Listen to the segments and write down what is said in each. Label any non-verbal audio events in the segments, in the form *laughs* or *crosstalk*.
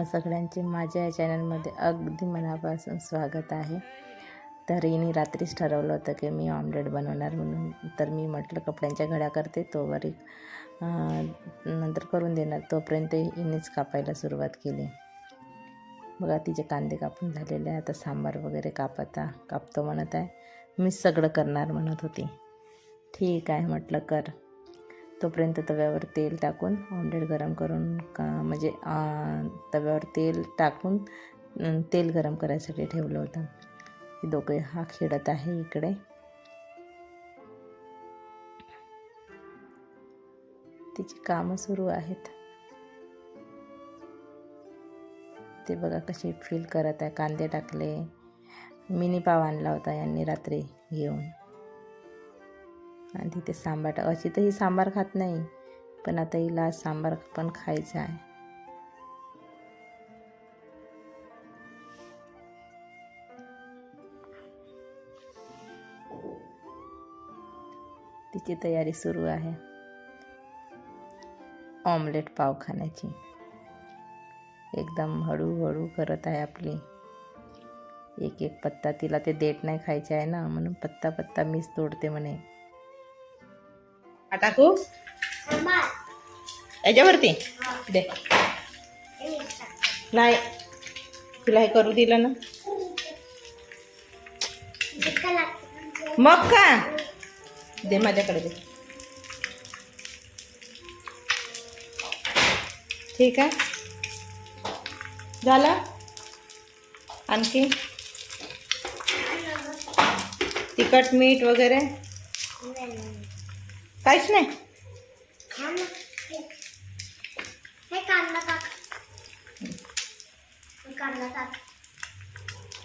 तुम्हा सगळ्यांचे माझ्या या चॅनलमध्ये अगदी मनापासून स्वागत आहे. तर हिने रात्रीच ठरवलं होतं की मी ऑमलेट बनवणार म्हणून. तर मी म्हटलं कपड्यांच्या घड्या करते तोवर एक, नंतर करून देणार. तोपर्यंत हिनेच कापायला सुरुवात केली. बघा तिचे कांदे कापून झालेले आहे आता सांबार वगैरे कापता कापतो म्हणत आहे. मी सगळं करणार म्हणत होती. ठीक आहे म्हटलं कर. तोपर्यंत तव्यावर तेल टाकून ऑमलेट गरम करून का म्हणजे तव्यावर तेल टाकून तेल गरम करायसाठी ठेवलं होतं. हे दोघे हा खेळत आहे इकडे. तिची कामं सुरू आहेत. ते बघा कशी फील करत आहे. कांदे टाकले. मिनी पाव आणला होता यांनी रात्री घेऊन. आणि तिथे सांबार अशी तर ही सांबार खात नाही पण आता हिला आज सांबार पण खायचा आहे. तिची तयारी सुरू आहे. ऑमलेट पाव खाण्याची. एकदम हळूहळू करत आहे आपली. एक एक पत्ता तिला ते देठ नाही खायचे आहे ना म्हणून पत्ता पत्ता मीच तोडते म्हणे. टाकू याच्यावरती? दे. नाही. तुला हे करू दिलं ना. मग का दे माझ्याकडे दे. ठीक आहे. झालं? आणखी? तिखट मीठ वगैरे? काहीच नाही. हे.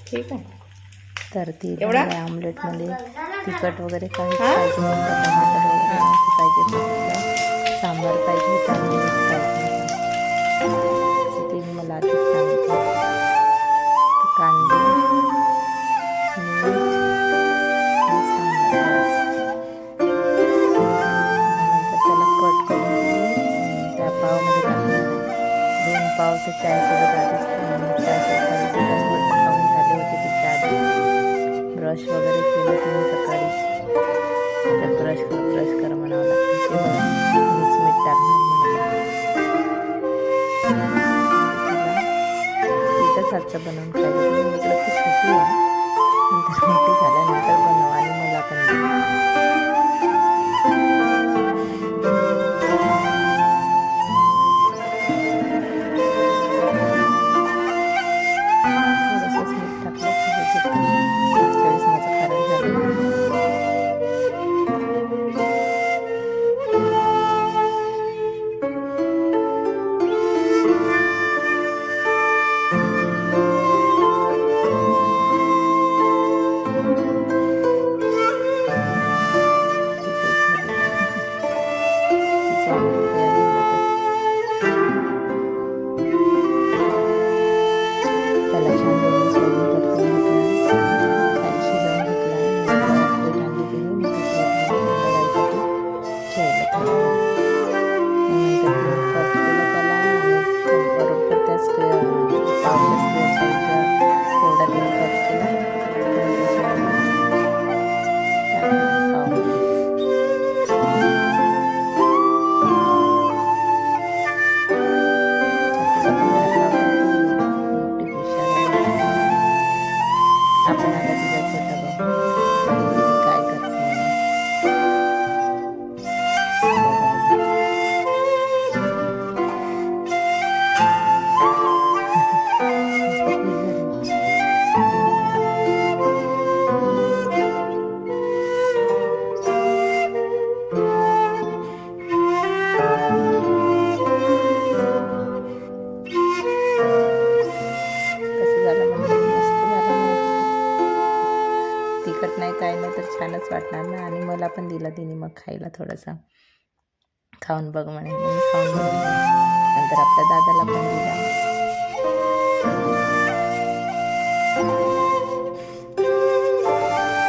ठीक आहे. तर ती? आमलेटमध्ये तिखट वगैरे काही? पाहिजे बनवून खायचं. तुम्ही म्हटलं की नंतर मोठी झाल्यानंतर बनव आणि मला पण छानच वाटणार ना? आणि मला पण दिलं तिने मग खायला थोडंसं. खाऊन बघ म्हणे. मी खाऊन नंतर आपल्या दादाला पण दिला.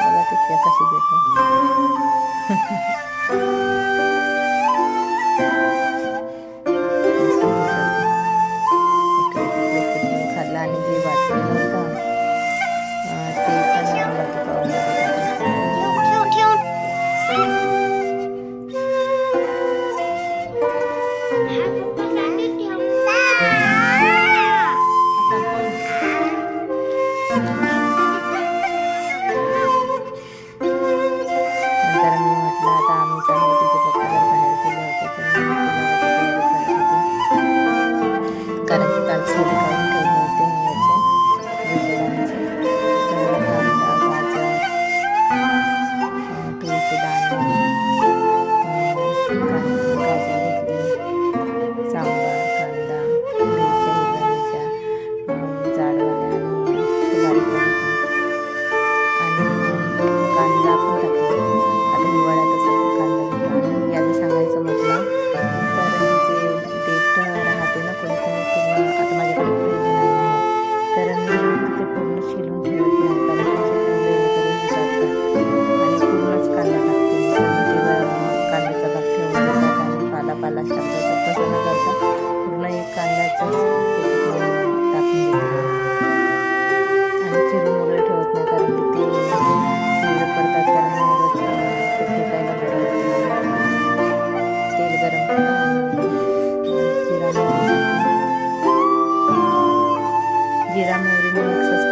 बघा कशी देते. *laughs* y el amor.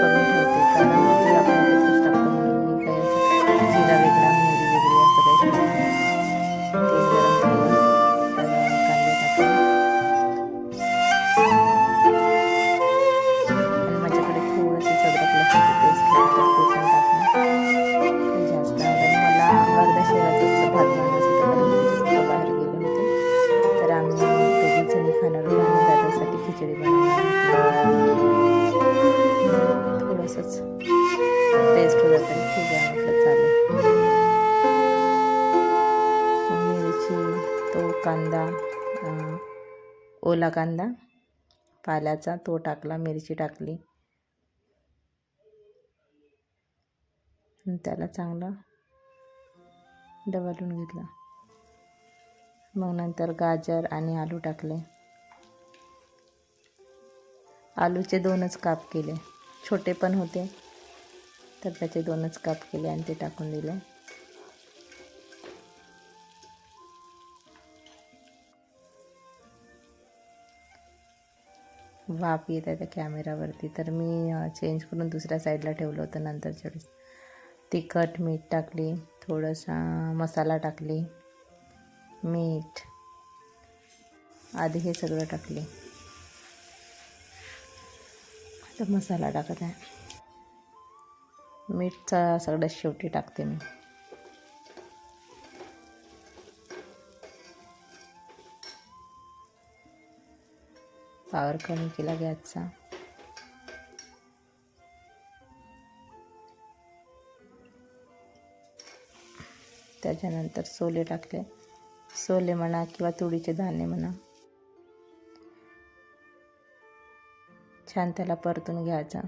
ओला कांदा पाल्याचा तो टाकला मिरची टाकली. त्याला चांगलं डबलून घेतलं. मग नंतर गाजर आणि आलू टाकले. आलूचे दोनच काप केले. छोटे पण होते तर त्याचे दोनच काप केले आणि ते टाकून दिले. वाफ येत आहे त्या कॅमेरावरती. तर मी चेंज करून दुसऱ्या साईडला ठेवलं होतं नंतरच्या वेळेस. तिखट मीठ टाकली थोडंसा मसाला टाकली मीठ आधी हे सगळं टाकले. आता मसाला टाकत आहे. मीठचा सगळ्यात शेवटी टाकते मी. पावर कमी केला गॅसचा. त्याच्यानंतर सोले टाकले. सोले म्हणा किंवा तुळीचे दाणे म्हणा. छान त्याला परतून घ्यायचा.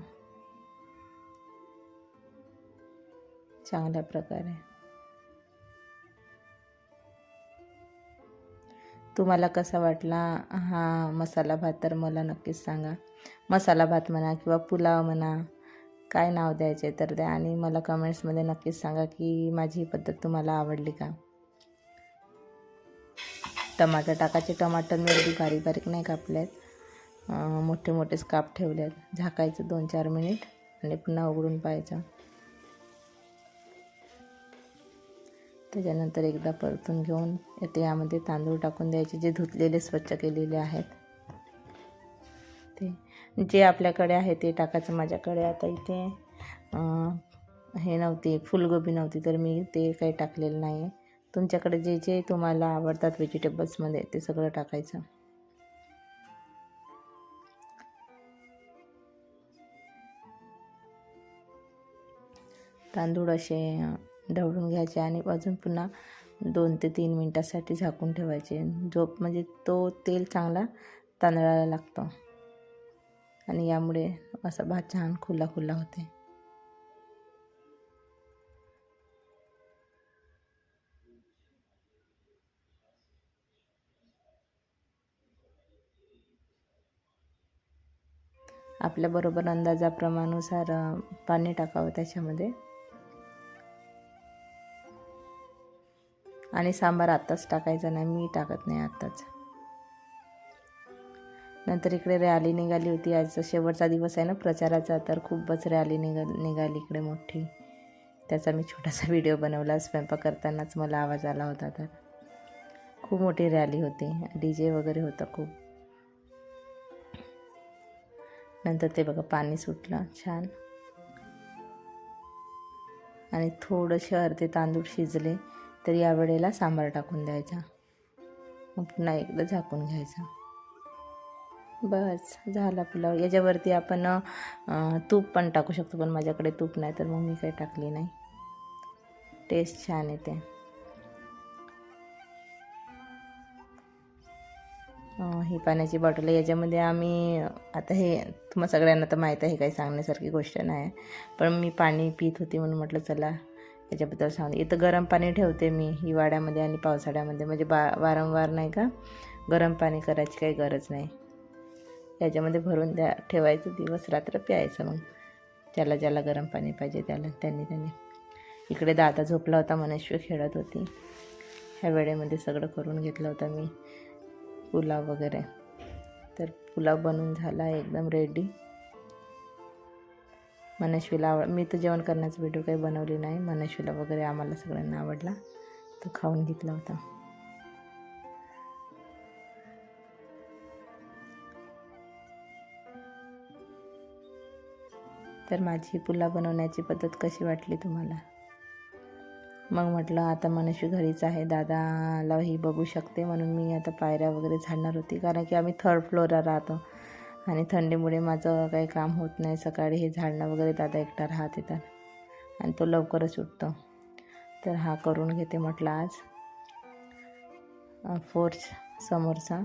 चांगल्या प्रकारे. तुम्हाला कसा वाटला? हा मसाला भात तर मला नक्कीच सांगा. मसाला भात म्हणा किंवा पुलाव म्हणा काय नाव द्यायचे तर द्या आणि मला कमेंट्समध्ये नक्कीच सांगा की माझी ही पद्धत तुम्हाला आवडली का? टमाटर टाकायचे. टमाटर मी अगदी बारीक बारीक नाही कापले आहेत मोठे मोठेच काप ठेवले आहेत झाकायचं दोन चार मिनिट आणि पुन्हा उघडून पाहायचं. त्याच्यानंतर एकदा परतून घेऊन ते यामध्ये तांदूळ टाकून द्यायचे जे धुतलेले स्वच्छ केलेले आहेत. ते जे आपल्याकडे आहे ते टाकायचं माझ्याकडे. आता इथे हे नव्हती फुलगोबी नव्हती तर मी ते काही टाकलेलं नाही. आहे तुमच्याकडे जे जे तुम्हाला आवडतात व्हेजिटेबल्समध्ये ते सगळं टाकायचं. तांदूळ असे ढवळून घ्यायचे आणि अजून पुन्हा दोन ते तीन मिनटासाठी झाकून ठेवायचे. झोप म्हणजे तो तेल चांगला तांदळाला लागतो. आणि यामुळे असा भात छान खुला खुला होते. आपल्याबरोबर अंदाजाप्रमाणानुसार पाणी टाकावं त्याच्यामध्ये. आणि सांबार आत्ताच टाकायचा नाही मी टाकत नाही आत्ताच. नंतर इकडे रॅली निघाली होती. आजचा शेवटचा दिवस आहे ना प्रचाराचा तर खूपच रॅली निघा निघाली इकडे मोठी. त्याचा मी छोटासा व्हिडिओ बनवला. स्वयंपाक करतानाच मला आवाज आला होता तर. खूप मोठी रॅली होती. डी जे वगैरे होतं खूप. नंतर ते बघा पाणी सुटलं. छान. आणि थोडंसे अर्धे तांदूळ शिजले. तर या वेळेला सांबार टाकून द्यायचा. मग पुन्हा एकदा झाकून घ्यायचा. बस झाला पुलाव याच्यावरती आपण तूप पण टाकू शकतो पण माझ्याकडे तूप नाही तर मग मी काही टाकली नाही. टेस्ट छान येते. ही पाण्याची बॉटल आहे. याच्यामध्ये आम्ही आता हे तुम्हा सगळ्यांना तर माहीत आहे काही सांगण्यासारखी गोष्ट नाही. पण मी पाणी पित होती म्हणून म्हटलं चला त्याच्याबद्दल सांग इथं गरम पाणी ठेवते मी हिवाळ्यामध्ये आणि पावसाळ्यामध्ये. म्हणजे बा वारंवार नाही का गरम पाणी करायची काही गरज नाही. याच्यामध्ये भरून द्या ठेवायचं दिवस रात्र प्यायचं मग. ज्याला ज्याला गरम पाणी पाहिजे त्याला त्यांनी त्यांनी. इकडे दादा झोपला होता मनेश्वर खेळत होती. ह्या वेळेमध्ये सगळं करून घेतलं होतं मी. पुलाव वगैरे. तर पुलाव बनून झाला एकदम रेडी मनश्वीला आवड मी तर जेवण करण्याचा व्हिडिओ काही बनवली नाही. मनश्वीला वगैरे आम्हाला सगळ्यांना आवडला. तो खाऊन घेतला होता. तर माझी पुलाव बनवण्याची पद्धत कशी वाटली तुम्हाला? मग म्हटलं आता मनस्वी घरीच आहे. दादाला ही बघू शकते म्हणून मी आता पायऱ्या वगैरे झाडणार होती. कारण की आम्ही थर्ड फ्लोअरला राहतो. आणि थंडीमुळे माझं काही काम होत नाही. सकाळी हे झाडणं वगैरे दादा एकटा राहत येतात. आणि तो लवकरच उठतो. तर हा करून घेते म्हटलं आज. फोर्स समोरचा.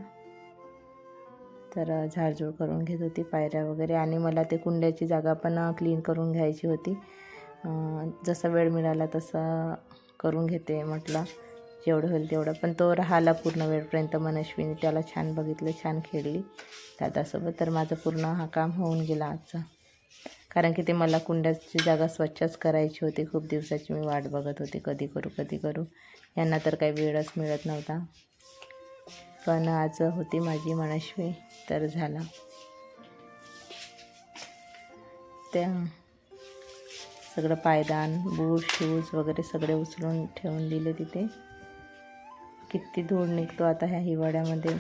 तर झाडझूड करून घेत होती. पायऱ्या वगैरे आणि मला ते कुंड्याची जागा पण क्लीन करून घ्यायची होती. जसा वेळ मिळाला तसं करून घेते म्हटलं. जेवढं होईल तेवढं. पण तो राहिला पूर्ण वेळपर्यंत मनश्विनी त्याला छान बघितलं छान खेळली. दादासोबत तर माझं पूर्ण हा काम होऊन गेला आजचा. कारण की ते मला कुंड्याची जागा स्वच्छच करायची होती. खूप दिवसाची मी वाट बघत होते. कधी करू कधी करू. यांना तर काही वेळच मिळत नव्हता. पण आज होती माझी मनश्वी. तर झाला. त्या सगळं पायदान बूट शूज वगैरे सगळे उचलून ठेवून दिले तिथे. किती धूळ निघतो आता ह्या हिवाळ्यामध्ये.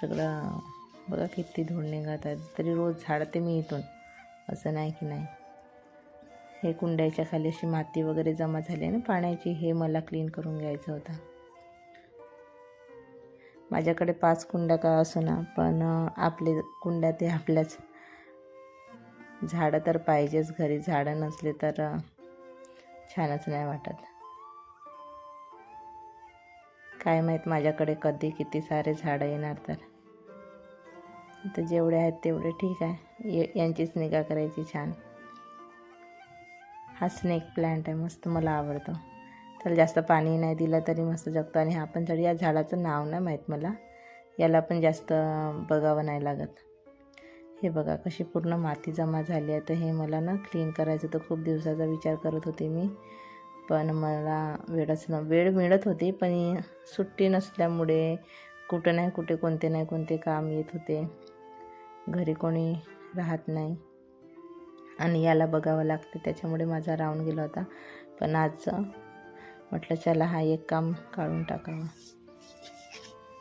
सगळं बघा किती धूळ निघत आहे तरी रोज झाडते मी इथून. असं नाही की नाही. हे कुंड्याच्या खाली अशी माती वगैरे जमा झाली आहे ना पाण्याची हे मला क्लीन करून घ्यायचं होतं. माझ्याकडे पाच कुंड्या का असो ना पण आपले कुंड्या ते आपल्याच. झाडं तर पाहिजेच. घरी झाडं नसले तर छानच नाही वाटत. काय माहीत माझ्याकडे कधी किती सारे झाडं येणार तर. आता जेवढे आहेत तेवढे ठीक आहे. ये यांचीच निगा करायची छान. हा स्नेक प्लांट आहे मस्त मला आवडतो. त्याला जास्त पाणी नाही दिलं तरी मस्त जगतो. आणि हा पण झाड या झाडाचं नाव नाही माहीत मला याला पण जास्त बघावं नाही लागत. हे बघा कशी पूर्ण माती जमा झाली आहे. तर हे मला ना क्लीन करायचं तर खूप दिवसाचा विचार करत होते मी. पण मला वेळच न वेळ मिळत होती पण सुट्टी नसल्यामुळे कुठं नाही कुठे कोणते नाही कोणते काम येत होते. घरी कोणी राहत नाही. आणि याला बघावं लागते त्याच्यामुळे माझा राहून गेला होता. पण आज म्हटलं चला हा एक काम काढून टाकावं.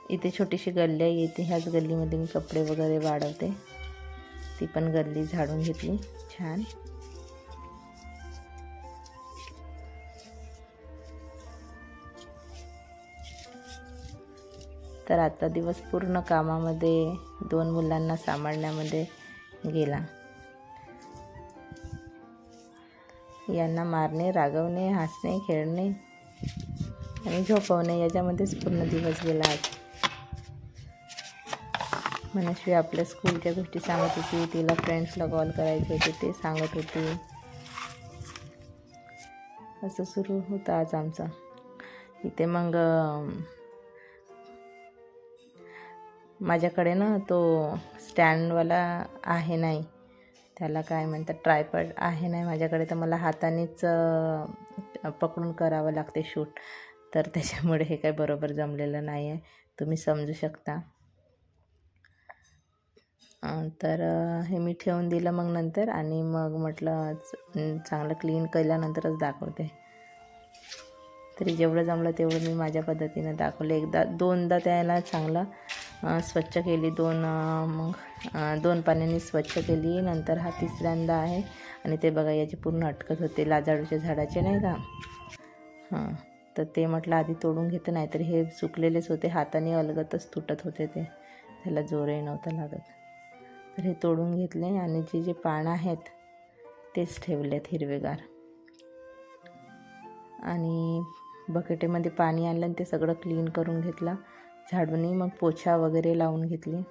इथे छोटीशी गल्ली आहे इथे ह्याच गल्लीमध्ये मी कपडे वगैरे वाढवते. ती पण गल्ली झाडून घेतली छान. तर आजचा दिवस पूर्ण कामामध्ये दोन मुलांना सांभाळण्यामध्ये गेला. यांना मारणे रागवणे हसणे खेळणे आणि झोपवणे याच्यामध्येच पूर्ण दिवस गेला आज. मनस्वी आपल्या स्कूलच्या गोष्टी सांगत होती. तिला फ्रेंड्सला कॉल करायचे होते. ते सांगत होती. असं सुरू होतं आज आमचं. इथे मग माझ्याकडे ना तो स्टँडवाला आहे नाही. त्याला काय म्हणतात ट्रायपड आहे नाही माझ्याकडे तर मला हातानेच पकडून करावं लागते शूट. तर त्याच्यामुळे हे काय बरोबर जमलेलं नाही आहे तुम्ही समजू शकता. तर हे मी ठेवून दिलं मग नंतर आणि मग म्हटलं च- चांगलं क्लीन केल्यानंतरच दाखवते. तरी जेवढं जमलं तेवढं मी माझ्या पद्धतीनं दाखवलं. एकदा दोनदा त्याला चांगलं स्वच्छ केली दोन मग दोन पाण्याने स्वच्छ केली. नंतर हा तिसऱ्यांदा आहे. आणि ते बघा याचे पूर्ण अटकत होते. लाजाडूच्या झाडाचे नाही का? हां. तर ते म्हटलं आधी तोडून घेतं नाहीतर हे सुकलेलेच होते. हाताने अलगतच तुटत होते ते. त्याला जोरही नव्हता लागत. तर हे तोडून घेतले आणि जे जे पानं आहेत तेच ठेवलेत हिरवेगार. आणि बकेटेमध्ये पाणी आणलं आणि ते सगळं क्लीन करून घेतलं. झाडूनी मग पोछा वगैरे लावून घेतली.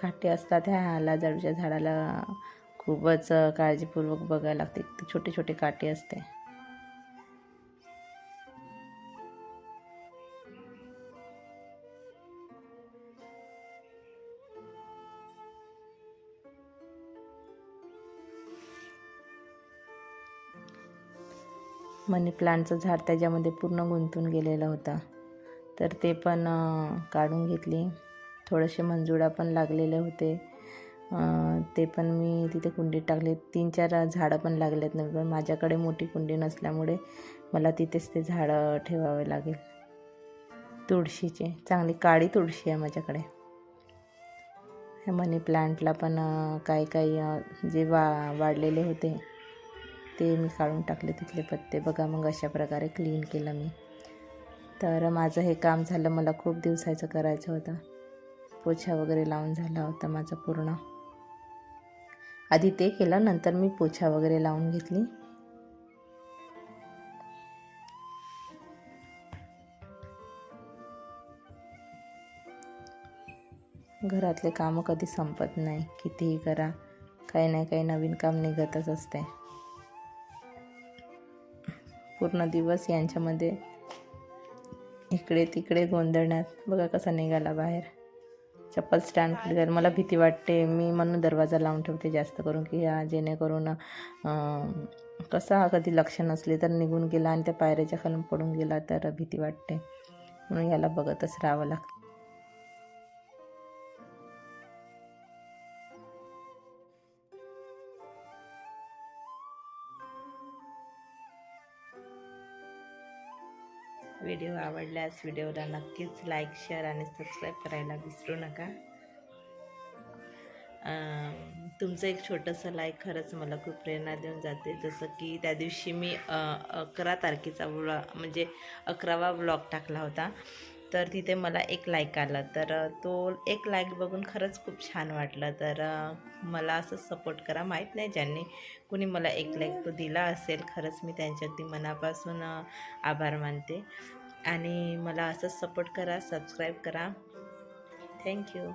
काटे असतात ह्या लाजाडूच्या झाडाला खूपच काळजीपूर्वक बघायला लागते. छोटे छोटे काटे असते. मनी प्लांटचं झाड त्याच्यामध्ये पूर्ण गुंतून गेलेलं होतं. तर ते पण काढून घेतली. थोडेसे मंजुळा पण लागलेले होते. ते पण मी तिथे कुंडीत टाकले. तीन चार झाडं पण लागलेत नाही पण माझ्याकडे मोठी कुंडी नसल्यामुळे मला तिथेच ते झाडं ठेवावे लागेल. तुळशीचे. चांगली काळी तुळशी आहे माझ्याकडे. मनी प्लांटला पण काही काही जे वा वाढलेले होते ते मी काढून टाकले तिथले पत्ते. बघा मग अशा प्रकारे क्लीन केलं मी. तर माझं हे काम झालं. मला खूप दिवसाचं करायचं होतं. पोछा वगैरे लावून झाला होता माझा पूर्ण. आधी ते केलं नंतर मी पोछा वगैरे लावून घेतली. घरातले कामं कधी संपत नाही. कितीही करा. काही नाही काही नवीन काम निघतच असते. पूर्ण दिवस यांच्यामध्ये इकडे तिकडे गोंधळण्यात. बघा कसा निघाला बाहेर. चप्पल स्टँड कुठे जाईल मला भीती वाटते. मी म्हणून दरवाजा लावून ठेवते जास्त करून की हा जेणेकरून कसा कधी लक्ष नसले तर निघून गेला आणि त्या पायऱ्याच्या खालून पडून गेला तर भीती वाटते. म्हणून याला बघतच राहावं लागतं. व्हिडिओ आवडल्यास व्हिडिओला नक्कीच लाईक शेअर आणि सबस्क्राईब करायला विसरू नका. तुमचं एक छोटंसं लाईक खरंच मला खूप प्रेरणा देऊन जाते. जसं की त्या दिवशी मी अकरा तारखेचा व्लॉ म्हणजे अकरावा व्लॉग टाकला होता. तर तिथे मला एक लाईक आला. तर तो एक लाईक बघून खरंच खूप छान वाटलं. तर मला असं सपोर्ट करा. माहीत नाही ज्यांनी कुणी मला एक लाईक तो दिला असेल खरंच मी त्यांच्या अगदी मनापासून आभार मानते. आणि मला असंच सपोर्ट करा सबस्क्राईब करा. थँक्यू